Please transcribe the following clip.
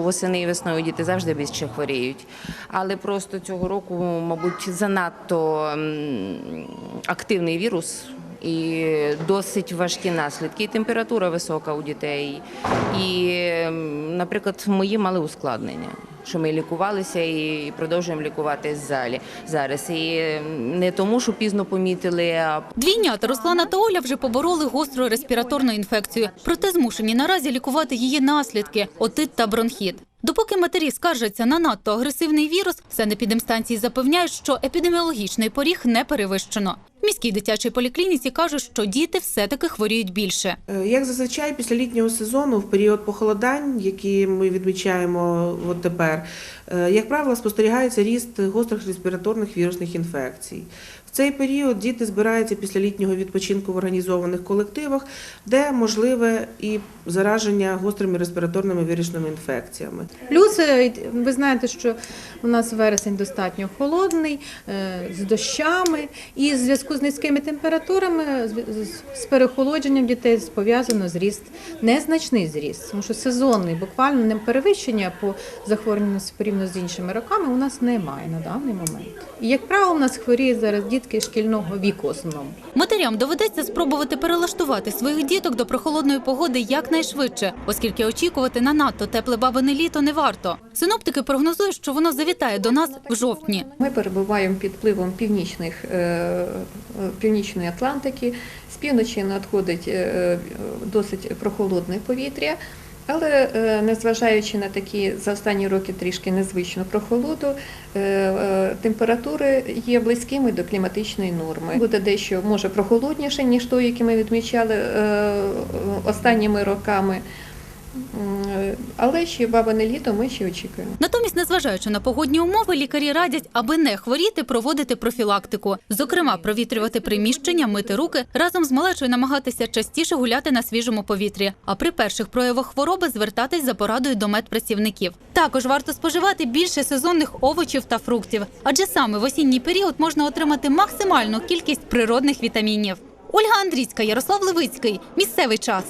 Восени і весною діти завжди більше хворіють, але просто цього року, мабуть, занадто активний вірус і досить важкі наслідки. І температура висока у дітей. І, наприклад, мої мали ускладнення. Що ми лікувалися і продовжуємо лікуватись залі зараз. І не тому, що пізно помітили, а Двійнята Руслана та Оля вже побороли гостру респіраторну інфекцію, проте змушені наразі лікувати її наслідки – отит та бронхіт. Допоки матері скаржаться на надто агресивний вірус, санепідемстанції запевняють, що епідеміологічний поріг не перевищено. Міській дитячій поліклініці кажуть, що діти все-таки хворіють більше. Е, Як зазвичай після літнього сезону, в період похолодань, які ми відмічаємо от тепер, е, як правило, спостерігається ріст гострих респіраторних вірусних інфекцій. Цей період діти збираються після літнього відпочинку в організованих колективах, де можливе і зараження гострими респіраторними вірусними інфекціями. Плюс е, ви знаєте, що у нас вересень достатньо холодний, е, з дощами, і в зв'язку з низькими температурами, з- з- перехолодженням дітей пов'язано зріст, незначний зріст, тому що сезонний, буквально не перевищення по захворюваності порівняно з іншими роками у нас немає на даний момент. І як правило, у нас хворіють зараз дітки шкільного віку основному. Матерям доведеться спробувати перелаштувати своїх діток до прохолодної погоди якнайшвидше, оскільки очікувати на надто тепле бабине літо не варто. Синоптики прогнозують, що воно завітає до нас в жовтні. Ми перебуваємо під впливом північних, е, північної Атлантики. З півночі надходить е, досить прохолодне повітря. Але е, незважаючи на такі за останні роки трішки незвичну прохолоду, е, е, температури є близькими до кліматичної норми. Буде дещо може прохолодніше, ніж той, який ми відмічали останніми роками. Але ще бабине літо ми ще очікуємо. Натомість, незважаючи на погодні умови, лікарі радять, аби не хворіти, проводити профілактику. Зокрема, провітрювати приміщення, мити руки, разом з малечою намагатися частіше гуляти на свіжому повітрі. А при перших проявах хвороби звертатись за порадою до медпрацівників. Також варто споживати більше сезонних овочів та фруктів, адже саме в осінній період можна отримати максимальну кількість природних вітамінів. Ольга Андрійська, Ярослав Левицький. Місцевий час.